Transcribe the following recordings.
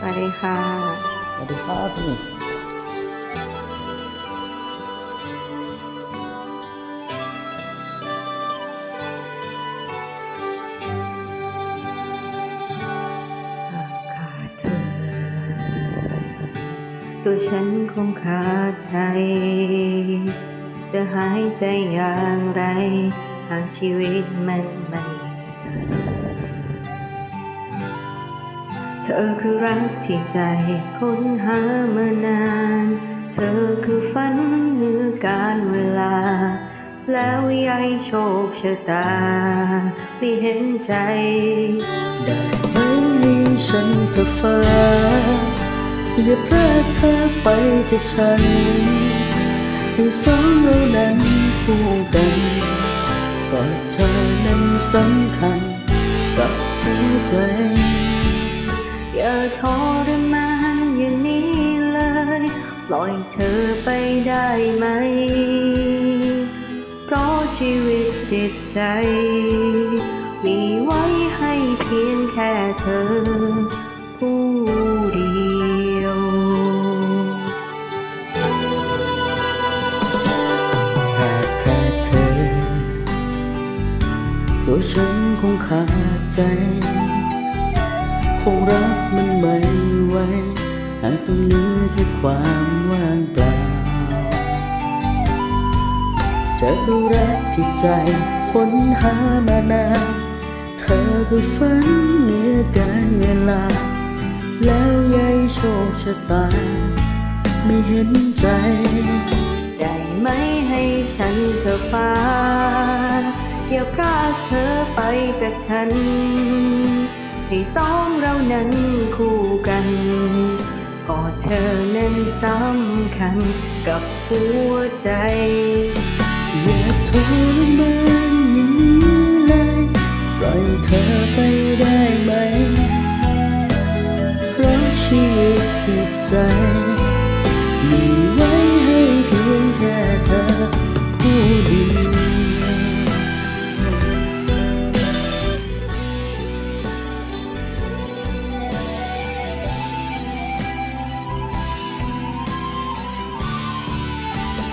สวัสดีค่ะ สวัสดีครับพี่หากขาดเธอตัวฉันคงขาดใจ จะหายใจอย่างไร หากชีวิตมันไม่ ธอคือรักที่ใจค้นหามานาน เธอคือฝันเหนือการเวลา แล้วยายโชคชะตา ไม่เห็นใจ ได้ไหมฉันเธอฟ้าอย่าพรากเธอไปจากฉันให้สองเรานั้นคู่กันก็เธอนั้นสำคัญกับหัวใจ ทรมานอย่างนี้เลย ปล่อยเธอไปได้ไหม เพราะชีวิตจิตใจ มีไว้ให้เพียงแค่เธอ ผู้เดียวหากขาดเธอ ตัวฉันคงขาดใจ งรักมันไม่ไหวหากต้องเหลือแค่ความว่างเปล่า เจอรักที่ใจค้นหามานานเธอคือฝันเหนือการเวลา แล้วยายโชคชะตา ไม่เห็นใจ ได้ไหมให้ฉันเธอฟ้าอย่าพรากเธอไปจากฉัน ให้สองเรานั้นคู่กันกอดเธอนั้นสำคัญกับหัวใจอย่าทรมานอย่างนี้เลยปล่อยเธอไปได้ไหมเพราะชีวิตจิตใจ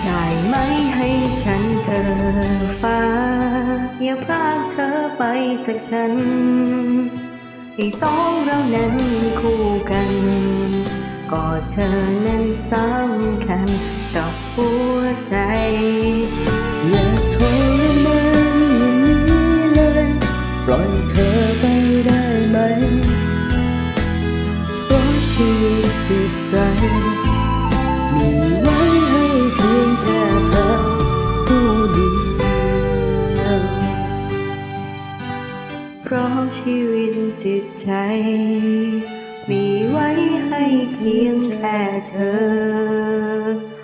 ได้ไหมให้ฉันเธอฟ้า อย่าพากเธอไปจากฉัน ให้สองเรานั้นคู่กันก็เธอนั้นสำคัญกับหัวใจอย่าทรมานอย่างนี้เลยปล่อยเธอไปได้ไหมเพราะชีวิตจิตใจ ชีวิตจิตใจ มีไว้ให้เพียงแค่เธอ